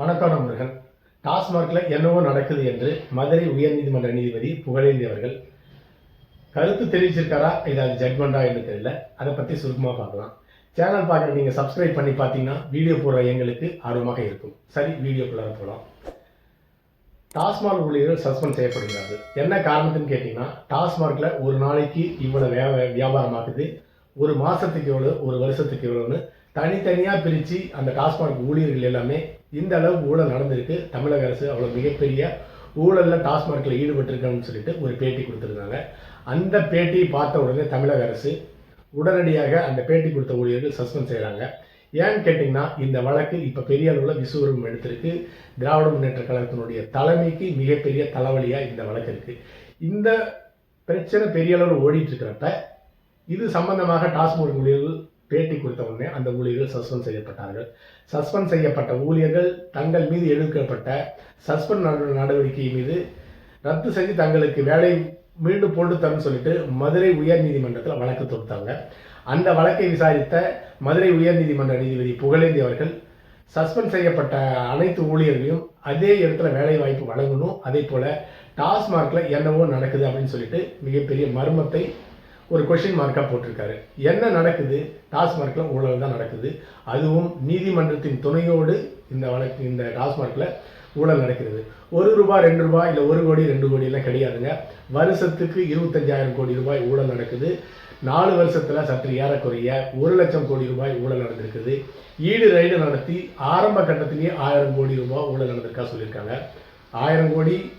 வணக்கம் நண்பர்கள். டாஸ்மார்க்கில் என்னவோ நடக்குது என்று மதுரை உயர்நீதிமன்ற நீதிபதி புகழேந்தி அவர்கள் கருத்து தெரிவிச்சிருக்காரா இது அது ஜட்மெண்டா என்று தெரியல. அதை பற்றி சுருக்கமாக பார்க்கலாம். சேனல் பார்க்குற நீங்கள் சப்ஸ்கிரைப் பண்ணி பார்த்தீங்கன்னா வீடியோ போடுற எங்களுக்கு ஆர்வமாக இருக்கும். சரி வீடியோக்குள்ளார போகலாம் டாஸ்மாக் ஊழியர்கள் சஸ்பெண்ட் செய்யப்படுகிறார்கள். என்ன காரணத்துன்னு கேட்டிங்கன்னா டாஸ்மார்க்கில் ஒரு நாளைக்கு இவ்வளோ வே வியாபாரமாகுது. ஒரு மாதத்துக்கு எவ்வளோ ஒரு வருஷத்துக்கு எவ்வளோன்னு தனித்தனியாக பிரித்து அந்த டாஸ்மாக் ஊழியர்கள் எல்லாமே இந்த அளவுக்கு ஊழல் நடந்திருக்கு. தமிழக அரசு அவ்வளோ மிகப்பெரிய ஊழலில் டாஸ்மார்க்கில் ஈடுபட்டிருக்காங்கன்னு சொல்லிட்டு ஒரு பேட்டி கொடுத்துருந்தாங்க. அந்த பேட்டியை பார்த்த உடனே தமிழக அரசு உடனடியாக அந்த பேட்டி கொடுத்த ஊழியர்கள் சஸ்பெண்ட் செய்கிறாங்க ஏன்னு கேட்டிங்கன்னா இந்த வழக்கு இப்போ பெரிய அளவில் விசுவரூபம் எடுத்திருக்கு. திராவிட முன்னேற்ற கழகத்தினுடைய தலைமைக்கு மிகப்பெரிய தலைவலியாக இந்த வழக்கு இருக்குது இந்த பிரச்சனை பெரிய அளவில் ஓடிட்டு இருக்கிறப்ப இது சம்பந்தமாக டாஸ்மாக் ஊழியர்கள் பேட்டி கொடுத்த உடனே அந்த ஊழியர்கள் சஸ்பெண்ட் செய்யப்பட்டார்கள். சஸ்பெண்ட் செய்யப்பட்ட ஊழியர்கள் தங்கள் மீது எடுக்கப்பட்ட சஸ்பெண்ட் நடவடிக்கை மீது ரத்து செஞ்சு தங்களுக்கு வேலை மீண்டும் போட்டு தரணும்னு சொல்லிட்டு மதுரை உயர்நீதிமன்றத்தில் வழக்கு தொடுத்தாங்க. அந்த வழக்கை விசாரித்த மதுரை உயர்நீதிமன்ற நீதிபதி புகழேந்தி அவர்கள் சஸ்பெண்ட் செய்யப்பட்ட அனைத்து ஊழியர்களையும் அதே இடத்துல வேலை வாய்ப்பு வழங்கணும். அதே போல டாஸ்மார்க்கில் என்னவோ நடக்குது அப்படின்னு சொல்லிட்டு மிகப்பெரிய மர்மத்தை ஒரு கொஷின் மார்க்காக போட்டிருக்காரு. என்ன நடக்குது? டாஸ்மார்க்கில் ஊழல் தான் நடக்குது. அதுவும் நீதிமன்றத்தின் துணையோடு இந்த வழக்கு இந்த டாஸ்மார்க்கில் ஊழல் நடக்கிறது. ஒரு ரூபாய் ரெண்டு ரூபாய் இல்லை ஒரு கோடி ரெண்டு கோடியெல்லாம் கிடையாதுங்க. வருஷத்துக்கு இருபத்தஞ்சாயிரம் கோடி ரூபாய் ஊழல் நடக்குது. நாலு வருஷத்தில் சற்று ஏறக்குறைய ஒரு லட்சம் கோடி ரூபாய் ஊழல் நடந்திருக்குது. ஈடு ரைடு நடத்தி ஆரம்ப கட்டத்திலேயே ஆயிரம் கோடி ரூபாய் ஊழல் நடந்திருக்கா சொல்லியிருக்காங்க. ஆயிரம் கோடி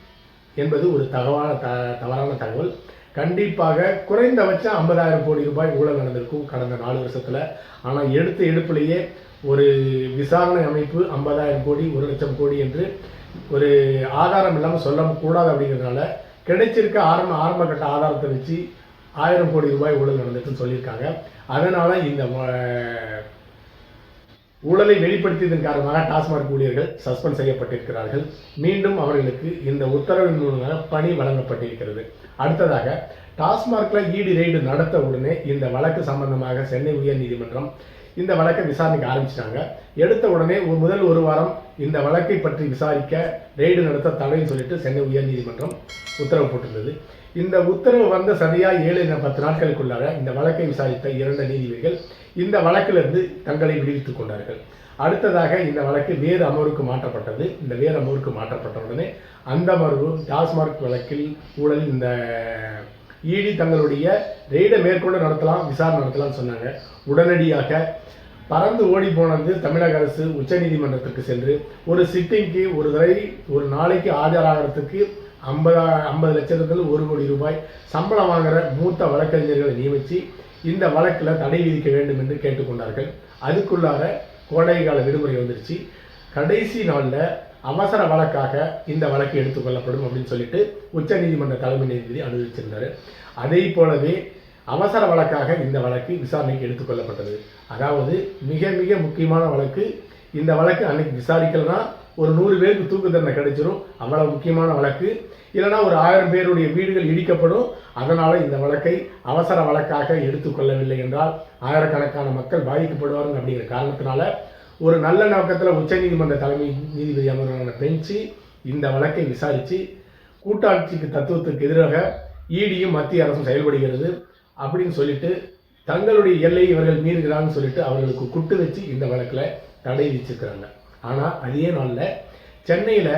என்பது ஒரு தகவான த தவறான தகவல். கண்டிப்பாக குறைந்தபட்சம் ஐம்பதாயிரம் கோடி ரூபாய் ஊழல் நடந்திருக்கும் கடந்த நாலு வருஷத்தில். ஆனால் எடுத்த எடுப்பிலேயே ஒரு விசாரணை அமைப்பு ஐம்பதாயிரம் கோடி ஒரு லட்சம் கோடி என்று ஒரு ஆதாரம் இல்லாமல் சொல்ல கூடாது அப்படிங்கிறதுனால கிடைச்சிருக்க ஆரம்ப ஆரம்ப கட்ட ஆதாரத்தை வச்சு ஆயிரம் கோடி ரூபாய் ஊழல் நடந்திருக்குன்னு சொல்லியிருக்காங்க. அதனால இந்த ஊழலை வெளிப்படுத்தியதன் காரணமாக டாஸ்மாக் ஊழியர்கள் சஸ்பெண்ட் செய்யப்பட்டிருக்கிறார்கள். மீண்டும் அவர்களுக்கு இந்த உத்தரவின் மூலமாக பணி வழங்கப்பட்டிருக்கிறது. அடுத்ததாக டாஸ்மார்க்ல ஈடு ரெய்டு நடத்த உடனே இந்த வழக்கு சம்பந்தமாக சென்னை உயர்நீதிமன்றம் இந்த வழக்கை விசாரணைக்கு ஆரம்பிச்சிட்டாங்க. எடுத்த உடனே ஒரு முதல் ஒரு வாரம் இந்த வழக்கை பற்றி விசாரிக்க ரெய்டு நடத்த தடைன்னு சொல்லிட்டு சென்னை உயர்நீதிமன்றம் உத்தரவு போட்டிருந்தது. இந்த உத்தரவு வந்த சரியா ஏழு பத்து நாட்களுக்குள்ளாக இந்த வழக்கை விசாரித்த இரண்டு நீதிபதிகள் இந்த வழக்கிலிருந்து தங்களை விடுவித்துக் கொண்டார்கள். அடுத்ததாக இந்த வழக்கு வேறு அமர்வுக்கு மாற்றப்பட்டது. இந்த வேறு அமர்வுக்கு மாற்றப்பட்ட உடனே அந்த அமர்வு டாஸ்மார்க் வழக்கில் ஊழல் இந்த ஈடி தங்களுடைய ரெய்டை மேற்கொண்டு நடத்தலாம் விசாரணை நடத்தலாம்னு சொன்னாங்க. உடனடியாக பறந்து ஓடி போனது தமிழக அரசு உச்சநீதிமன்றத்துக்கு சென்று ஒரு சிட்டிங்க்கு ஒரு தடவை ஒரு நாளைக்கு ஆஜராகிறதுக்கு ஐம்பதா ஐம்பது லட்சத்துக்கு ஒரு கோடி ரூபாய் சம்பளம் வாங்குற மூத்த வழக்கறிஞர்களை நியமித்து இந்த வழக்கில் தடை விதிக்க வேண்டும் என்று கேட்டுக்கொண்டார்கள். அதுக்குள்ளார கோடைகால விடுமுறை வந்துருச்சு. கடைசி நாளில் அவசர வழக்காக இந்த வழக்கு எடுத்துக்கொள்ளப்படும் அப்படின்னு சொல்லிட்டு உச்சநீதிமன்ற தலைமை நீதிபதி அனுமதிச்சிருந்தாரு. அதே போலவே அவசர வழக்காக இந்த வழக்கு விசாரணைக்கு எடுத்துக்கொள்ளப்பட்டது அதாவது மிக மிக முக்கியமான வழக்கு. இந்த வழக்கு அன்னைக்கு விசாரிக்கலனா ஒரு நூறு பேருக்கு தூக்கு தண்டனை கிடைச்சிரும். அவ்வளவு முக்கியமான வழக்கு. இல்லைன்னா ஒரு ஆயிரம் பேருடைய வீடுகள் இடிக்கப்படும். அதனால இந்த வழக்கை அவசர வழக்காக எடுத்துக்கொள்ளவில்லை என்றால் ஆயிரக்கணக்கான மக்கள் பாதிக்கப்படுவார்கள் அப்படிங்கிற காரணத்தினால ஒரு நல்ல நோக்கத்தில் உச்சநீதிமன்ற தலைமை நீதிபதி அமர்வான பெஞ்சு இந்த வழக்கை விசாரித்து கூட்டாட்சிக்கு தத்துவத்துக்கு எதிராக ஈடியும் மத்திய அரசும் செயல்படுகிறது அப்படின்னு சொல்லிட்டு தங்களுடைய எல்லையை இவர்கள் மீறுகிறாங்கன்னு சொல்லிட்டு அவர்களுக்கு குட்டு வச்சு இந்த வழக்கில் தடை விதிச்சிருக்கிறாங்க. ஆனால் அதே நாளில் சென்னையில்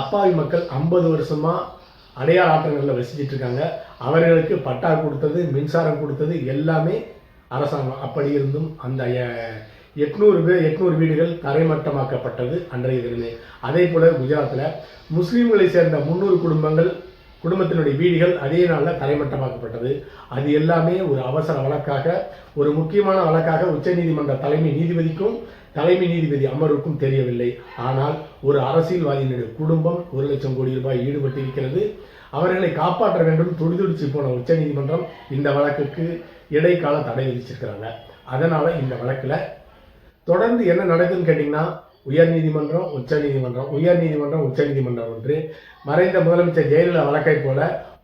அப்பாவி மக்கள் ஐம்பது வருஷமாக அடையாள ஆட்டங்களில் வசிச்சுட்டு இருக்காங்க. அவர்களுக்கு பட்டா கொடுத்தது மின்சாரம் கொடுத்தது எல்லாமே அரசாங்கம். அப்படி இருந்தும் அந்த எட்நூறு பேர் எட்நூறு வீடுகள் தரைமட்டமாக்கப்பட்டது அன்றைய தினமே. அதே போல் குஜராத்தில் முஸ்லீம்களை சேர்ந்த முந்நூறு குடும்பங்கள் குடும்பத்தினுடைய வீடுகள் அதே நாளில் தரைமட்டமாக்கப்பட்டது. அது எல்லாமே ஒரு அவசர வழக்காக ஒரு முக்கியமான வழக்காக உச்சநீதிமன்ற தலைமை நீதிபதிக்கும் தலைமை நீதிபதி அமர்வுக்கும் தெரியவில்லை. ஆனால் ஒரு அரசியல்வாதியினுடைய குடும்பம் ஒரு லட்சம் கோடி ரூபாய் ஈடுபட்டிருக்கிறது. அவர்களை காப்பாற்ற வேண்டும் துடிதுடிச்சு போன உச்சநீதிமன்றம் இந்த வழக்குக்கு இடைக்கால தடை விதிச்சிருக்கிறாங்க. அதனால் இந்த வழக்கில் தொடர்ந்து என்ன நடக்குதுன்னு கேட்டிங்கன்னா உயர்நீதிமன்றம் உச்சநீதிமன்றம் உயர்நீதிமன்றம் உச்சநீதிமன்றம் என்று மறைந்த முதலமைச்சர் ஜெயலலிதா வழக்கை போல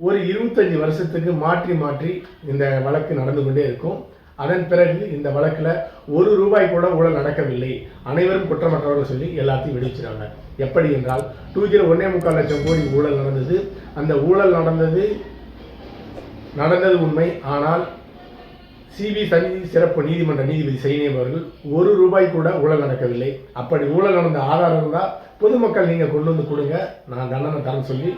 ஒரு இருபத்தஞ்சு வருஷத்துக்கு மாற்றி மாற்றி இந்த வழக்கு நடந்து கொண்டே இருக்கும். அதன் பிறகு இந்த வழக்கில் ஒரு ரூபாய் கூட ஊழல் நடக்கவில்லை. அனைவரும் குற்றமற்றவர்கள் சொல்லி எல்லாத்தையும் விடுவிச்சிருக்காங்க எப்படி என்றால் டூ ஜீரோ ஒன்னே முக்கால் லட்சம் கோடி ஊழல் நடந்தது. அந்த ஊழல் நடந்தது நடந்தது உண்மை. ஆனால் சிபி தனி சிறப்பு நீதிமன்ற நீதிபதி சைனியம் அவர்கள் ஒரு ரூபாய் கூட ஊழல் நடக்கவில்லை. அப்படி ஊழல் நடந்த ஆதாரம் இருந்தால் பொதுமக்கள் நீங்கள் கொண்டு வந்து கொடுங்க. நான் தண்டனை தரேன் சொல்லி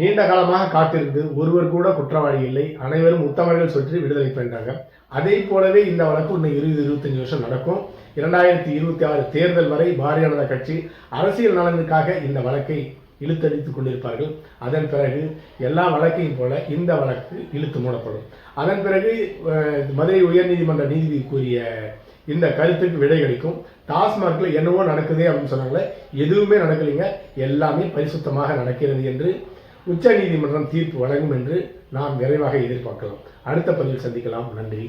நீண்ட காலமாக காத்திருந்து ஒருவர் கூட குற்றவாளி இல்லை. அனைவரும் உத்தமர்கள் சொல்லி விடுதலை பெற்றாங்க. அதே போலவே இந்த வழக்கு இன்னும் இருபது இருபத்தஞ்சு வருஷம் நடக்கும். இரண்டாயிரத்தி இருபத்தி ஆறு தேர்தல் வரை பாரதிய ஜனதா கட்சி அரசியல் நலனுக்காக இந்த வழக்கை இழுத்தடித்துக் கொண்டிருப்பார்கள். அதன் பிறகு எல்லா வழக்கையும் போல இந்த வழக்கு இழுத்து மூடப்படும். அதன் பிறகு மதுரை உயர்நீதிமன்ற நீதிபதி கூறிய இந்த கருத்துக்கு விடை கிடைக்கும். டாஸ்மார்க்ல என்னவோ நடக்குதே அப்படின்னு சொன்னாங்களே எதுவுமே நடக்கலைங்க. எல்லாமே பரிசுத்தமாக நடக்கிறது என்று உச்ச நீதிமன்றம் தீர்ப்பு வழங்கும் என்று நாம் விரைவாக எதிர்பார்க்கலாம். அடுத்த பதிவில் சந்திக்கலாம். நன்றி.